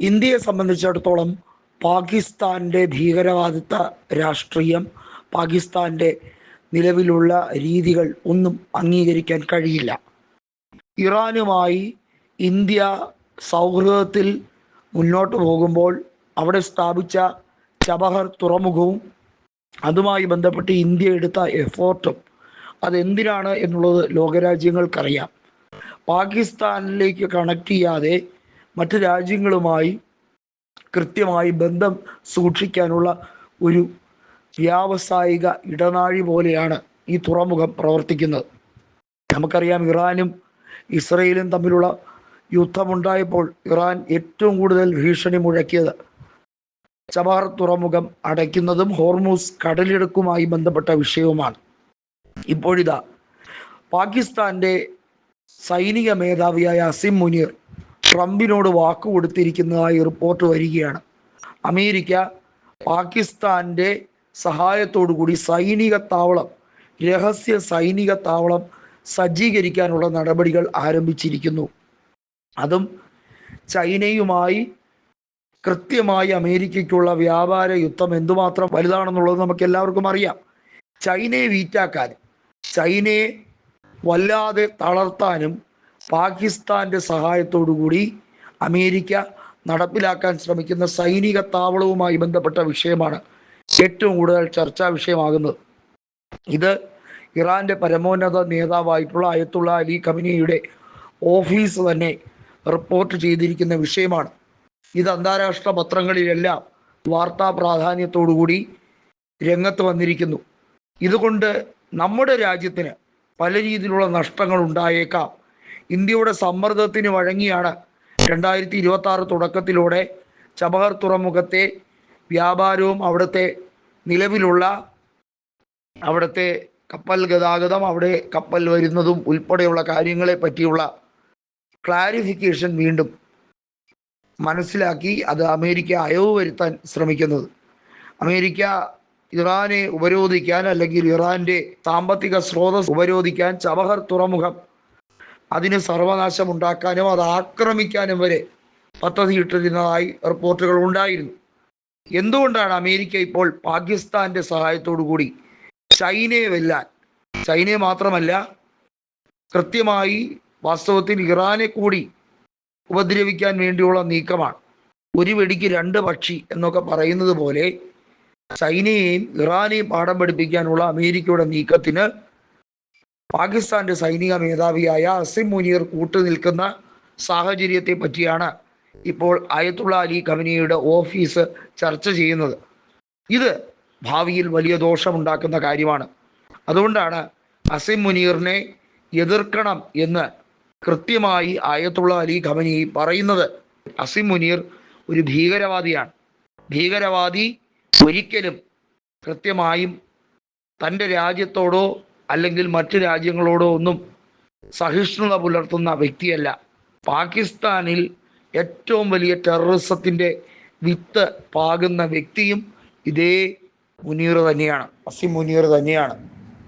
ഇന്ത്യയെ സംബന്ധിച്ചിടത്തോളം പാകിസ്ഥാന്റെ ഭീകരവാദിത്ത രാഷ്ട്രീയം പാകിസ്ഥാന്റെ നിലവിലുള്ള രീതികൾ ഒന്നും അംഗീകരിക്കാൻ കഴിയില്ല. ഇറാനുമായി ഇന്ത്യ സൗഹൃദത്തിൽ മുന്നോട്ട് പോകുമ്പോൾ അവിടെ സ്ഥാപിച്ച ചബഹർ തുറമുഖവും അതുമായി ബന്ധപ്പെട്ട് ഇന്ത്യ എടുത്ത എഫോർട്ടും അതെന്തിനാണ് എന്നുള്ളത് ലോകരാജ്യങ്ങൾക്കറിയാം. പാകിസ്ഥാനിലേക്ക് കണക്ട് ചെയ്യാതെ മറ്റ് രാജ്യങ്ങളുമായി കൃത്യമായി ബന്ധം സൂക്ഷിക്കാനുള്ള ഒരു വ്യാവസായിക ഇടനാഴി പോലെയാണ് ഈ തുറമുഖം പ്രവർത്തിക്കുന്നത്. നമുക്കറിയാം ഇറാനും ഇസ്രയേലും തമ്മിലുള്ള യുദ്ധമുണ്ടായപ്പോൾ ഇറാൻ ഏറ്റവും കൂടുതൽ ഭീഷണി മുഴക്കിയത് ചബാർ തുറമുഖം അടയ്ക്കുന്നതും ഹോർമൂസ് കടലിടുക്കുമായി ബന്ധപ്പെട്ട വിഷയവുമാണ്. ഇപ്പോഴിതാ പാകിസ്ഥാന്റെ സൈനിക മേധാവിയായ അസിം മുനീർ ട്രംപിനോട് വാക്ക് കൊടുത്തിരിക്കുന്നതായി റിപ്പോർട്ട് വരികയാണ്. അമേരിക്ക സഹായത്തോടു കൂടി സൈനിക താവളം രഹസ്യ സൈനിക താവളം സജ്ജീകരിക്കാനുള്ള നടപടികൾ ആരംഭിച്ചിരിക്കുന്നു. അതും ചൈനയുമായി കൃത്യമായി അമേരിക്കയ്ക്കുള്ള വ്യാപാര യുദ്ധം എന്തുമാത്രം വലുതാണെന്നുള്ളത് നമുക്ക് എല്ലാവർക്കും അറിയാം. ചൈനയെ വീറ്റാക്കാനും ചൈനയെ വല്ലാതെ തളർത്താനും പാകിസ്ഥാന്റെ സഹായത്തോടു കൂടി അമേരിക്ക നടപ്പിലാക്കാൻ ശ്രമിക്കുന്ന സൈനിക താവളവുമായി ബന്ധപ്പെട്ട വിഷയമാണ് ഏറ്റവും കൂടുതൽ ചർച്ചാ വിഷയമാകുന്നത്. ഇത് ഇറാന്റെ പരമോന്നത നേതാവായിട്ടുള്ള അയത്തുള്ള അലി കമിനിയുടെ ഓഫീസ് തന്നെ റിപ്പോർട്ട് ചെയ്തിരിക്കുന്ന വിഷയമാണ്. ഇത് അന്താരാഷ്ട്ര പത്രങ്ങളിലെല്ലാം വാർത്താ പ്രാധാന്യത്തോടുകൂടി രംഗത്ത് വന്നിരിക്കുന്നു. ഇതുകൊണ്ട് നമ്മുടെ രാജ്യത്തിന് പല രീതിയിലുള്ള നഷ്ടങ്ങൾ ഉണ്ടായേക്കാം. ഇന്ത്യയുടെ സമ്മർദ്ദത്തിന് വഴങ്ങിയാണ് രണ്ടായിരത്തി ഇരുപത്തി ആറ് തുടക്കത്തിലൂടെ ചബഹർ തുറമുഖത്തെ വ്യാപാരവും അവിടുത്തെ നിലവിലുള്ള അവിടുത്തെ കപ്പൽ ഗതാഗതം അവിടെ കപ്പൽ വരുന്നതും ഉൾപ്പെടെയുള്ള കാര്യങ്ങളെ പറ്റിയുള്ള ക്ലാരിഫിക്കേഷൻ വീണ്ടും മനസ്സിലാക്കി അത് അമേരിക്ക അയവ് വരുത്താൻ ശ്രമിക്കുന്നത്. അമേരിക്ക ഇറാനെ ഉപരോധിക്കാൻ അല്ലെങ്കിൽ ഇറാന്റെ സാമ്പത്തിക സ്രോതസ് ഉപരോധിക്കാൻ ചബഹർ തുറമുഖം അതിന് സർവനാശം ഉണ്ടാക്കാനും അത് ആക്രമിക്കാനും വരെ പദ്ധതിയിട്ടിരുന്നതായി റിപ്പോർട്ടുകൾ ഉണ്ടായിരുന്നു. എന്തുകൊണ്ടാണ് അമേരിക്ക ഇപ്പോൾ പാകിസ്ഥാന്റെ സഹായത്തോടു കൂടി ചൈനയെ വെല്ലാൻ? ചൈനയെ മാത്രമല്ല കൃത്യമായി വാസ്തവത്തിൽ ഇറാനെ കൂടി ഉപദ്രവിക്കാൻ വേണ്ടിയുള്ള നീക്കമാണ്. ഒരു വെടിക്ക് രണ്ട് പക്ഷി എന്നൊക്കെ പറയുന്നത് പോലെ ചൈനയെയും ഇറാനെയും പാഠം പഠിപ്പിക്കാനുള്ള അമേരിക്കയുടെ നീക്കത്തിന് പാകിസ്ഥാന്റെ സൈനിക മേധാവിയായ അസിം മുനീർ കൂട്ടുനിൽക്കുന്ന സാഹചര്യത്തെ പറ്റിയാണ് ഇപ്പോൾ അയത്തുള്ള അലി കവനിയുടെ ഓഫീസ് ചർച്ച ചെയ്യുന്നത്. ഇത് ഭാവിയിൽ വലിയ ദോഷമുണ്ടാക്കുന്ന കാര്യമാണ്. അതുകൊണ്ടാണ് അസിം മുനീറിനെ എതിർക്കണം എന്ന് കൃത്യമായി ആയത്തുള്ള അലി ഖമനി പറയുന്നത്. അസിം മുനീർ ഒരു ഭീകരവാദിയാണ്. ഭീകരവാദി ഒരിക്കലും കൃത്യമായും തന്റെ രാജ്യത്തോടോ അല്ലെങ്കിൽ മറ്റു രാജ്യങ്ങളോടോ ഒന്നും സഹിഷ്ണുത പുലർത്തുന്ന വ്യക്തിയല്ല. പാകിസ്ഥാനിൽ ഏറ്റവും വലിയ ടെററിസത്തിന്റെ വിത്ത് പാകുന്ന വ്യക്തിയും ഇതേ മുനീർ തന്നെയാണ് അസിം മുനീർ തന്നെയാണ്.